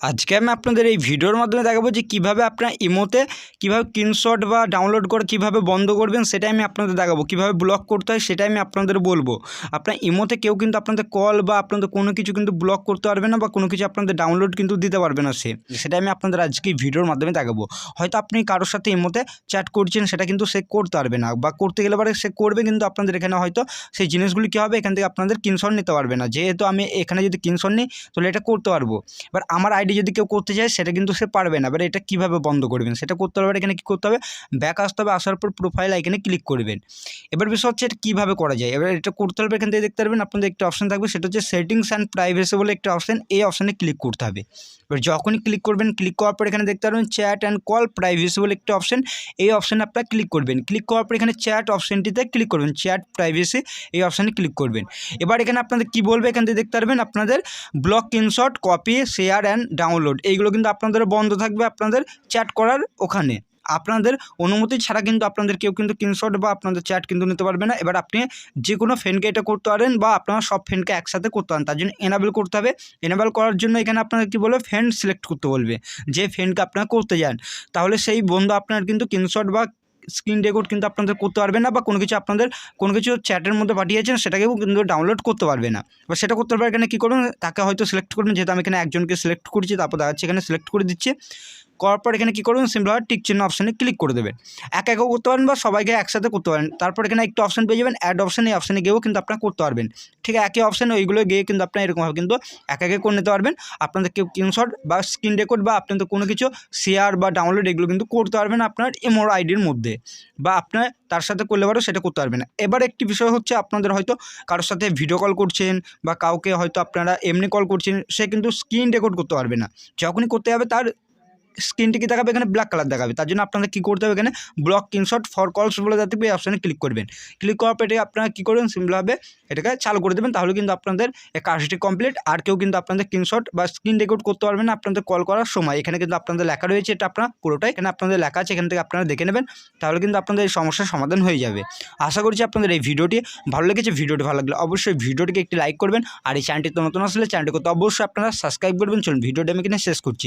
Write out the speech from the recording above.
আজকে আমি আপনাদের এই ভিডিওর মাধ্যমে দেখাবো যে কীভাবে আপনার ইমোতে কীভাবে স্ক্রিনশট বা ডাউনলোড করে কীভাবে বন্ধ করবেন, সেটাই আমি আপনাদের দেখাবো। কীভাবে ব্লক করতে হয়, সেটাই আমি আপনাদের বলব। আপনার ইমোতে কেউ কিন্তু আপনাদের কল বা আপনাদের কোনো কিছু কিন্তু ব্লক করতে পারবে না বা কোনো কিছু আপনাদের ডাউনলোড কিন্তু দিতে পারবে না সে। সেটাই আমি আপনাদের আজকে ভিডিওর মাধ্যমে দেখাবো। হয়তো আপনি কারোর সাথে ইমোতে চ্যাট করছেন, সেটা কিন্তু সে করতে পারবে না বা করতে গেলে পরে সে করবে কিন্তু আপনাদের এখানে হয়তো সেই জিনিসগুলি কী হবে? এখান থেকে আপনাদের কিনশট নিতে পারবে না। যেহেতু আমি এখানে যদি কিনশট নিই, তাহলে এটা করতে পারব। এবার আমার আইডি যদি কেউ করতে চায়, সেটা কিন্তু সে পারবে না। এবার এটা কীভাবে বন্ধ করবেন? সেটা করতে হবে এখানে কী করতে হবে? ব্যাক আসতে হবে, আসার পর প্রোফাইল আইকনে ক্লিক করবেন। এবার বিষয় হচ্ছে এটা কীভাবে করা যায়? এবার এটা করতে হবে, এখান থেকে দেখতে পারবেন, আপনাদের একটা অপশন থাকবে, সেটা হচ্ছে সেটিংস অ্যান্ড প্রাইভেসি বলে একটা অপশন এই অপশানে ক্লিক করতে হবে। এবার যখনই ক্লিক করবেন ক্লিক করার পর এখানে দেখতে পারবেন চ্যাট অ্যান্ড কল প্রাইভেসি বলে একটা অপশন এই অপশানে আপনারা ক্লিক করবেন। ক্লিক করার পর এখানে চ্যাট অপশানটিতে ক্লিক করবেন চ্যাট প্রাইভেসি এই অপশানে ক্লিক করবেন। এবার এখানে আপনাদের কী বলবে? এখান থেকে দেখতে পারবেন, আপনাদের block screenshot copy share and download এইগুলো কিন্তু আপনাদের বন্ধ থাকবে আপনাদের চ্যাট করার ওখানে। আপনাদের অনুমতি ছাড়া কিন্তু আপনাদের কেউ কিন্তু স্ক্রিনশট বা আপনাদের চ্যাট কিন্তু নিতে পারবে না। এবার আপনি যে কোনো ফ্রেন্ডকে এটা করতে পারেন বা আপনারা সব ফ্রেন্ডকে একসাথে করতে পারেন, তার জন্য এনাবেল করতে হবে। এনাবেল করার জন্য এখানে আপনাদের কী বলবে? ফ্রেন্ড সিলেক্ট করতে বলবে। যে ফ্রেন্ডকে আপনারা করতে যান, তাহলে সেই বন্ধু আপনার কিন্তু স্ক্রিনশট বা স্ক্রিন রেকর্ড কিন্তু আপনাদের করতে পারবে না বা কোনো কিছু আপনাদের, কোনো কিছু চ্যাটের মধ্যে পাঠিয়েছেন সেটাকেও কিন্তু ডাউনলোড করতে পারবে না। বা সেটা করতে পারবে এখানে কী করবেন? তাকে হয়তো সিলেক্ট করবেন, যেহেতু আমি এখানে একজনকে সিলেক্ট করছি, তারপর দেখাচ্ছি এখানে সিলেক্ট করে দিচ্ছে। করার পর এখানে কী করবেন? সিম্পলভাবে টিক চিহ্ন অপশানে ক্লিক করে দেবেন। এক একেও করতে পারেন বা সবাইকে একসাথে করতে পারেন। তারপর এখানে একটু অপশান পেয়ে যাবেন অ্যাড অপশান এই অপশানে গিয়েও কিন্তু আপনারা করতে পারবেন। ঠিক আছে একই অপশানে ওইগুলো গিয়ে কিন্তু আপনারা এরকমভাবে কিন্তু এক একে করে নিতে পারবেন। আপনাদের কেউ স্ক্রিনশট বা স্ক্রিন রেকর্ড বা আপনাদের কোনো কিছু শেয়ার বা ডাউনলোড এগুলো কিন্তু করতে পারবেন আপনার ইমোর আইডির মধ্যে। বা আপনার তার সাথে করলে পারো সেটা করতে পারবেন। এবার একটি বিষয় হচ্ছে আপনাদের হয়তো কারোর সাথে ভিডিও কল করছেন বা কাউকে হয়তো আপনারা এমনি কল করছেন, সে কিন্তু স্ক্রিন রেকর্ড করতে পারবে না। যখনই করতে হবে তার স্ক্রিনটি কি দেখাবে, এখানে ব্ল্যাক কালার দেখাবে। তার জন্য আপনাদের কী করতে হবে এখানে ব্লক স্ক্রিনশট ফর কলস বলে দেখবে এই অপশানে ক্লিক করবেন। ক্লিক করার পর এটাকে আপনারা কী করবেন? সিম্পলভাবে এটাকে চালু করে দেবেন। তাহলে কিন্তু আপনাদের কাজটি কমপ্লিট আর কেউ কিন্তু আপনাদের স্ক্রিনশট বা স্ক্রিন রেকর্ড করতে পারবেন না আপনাদের কল করার সময়। এখানে কিন্তু আপনাদের লেখা রয়েছে এটা আপনার পুরোটাই। এখানে আপনাদের লেখা আছে, এখান থেকে আপনারা দেখে নেবেন। তাহলে কিন্তু আপনাদের এই সমস্যার সমাধান হয়ে যাবে। আশা করছি আপনাদের এই ভিডিওটি ভালো লেগেছে। ভিডিওটি ভালো লাগলে অবশ্যই ভিডিওটিকে একটি লাইক করবেন। আর এই চ্যানেলটি তো নতুন আসলে চ্যানেলটি করতে অবশ্যই আপনারা সাবস্ক্রাইব করবেন। চলুন, ভিডিওটি আমি এখানে শেষ করছি।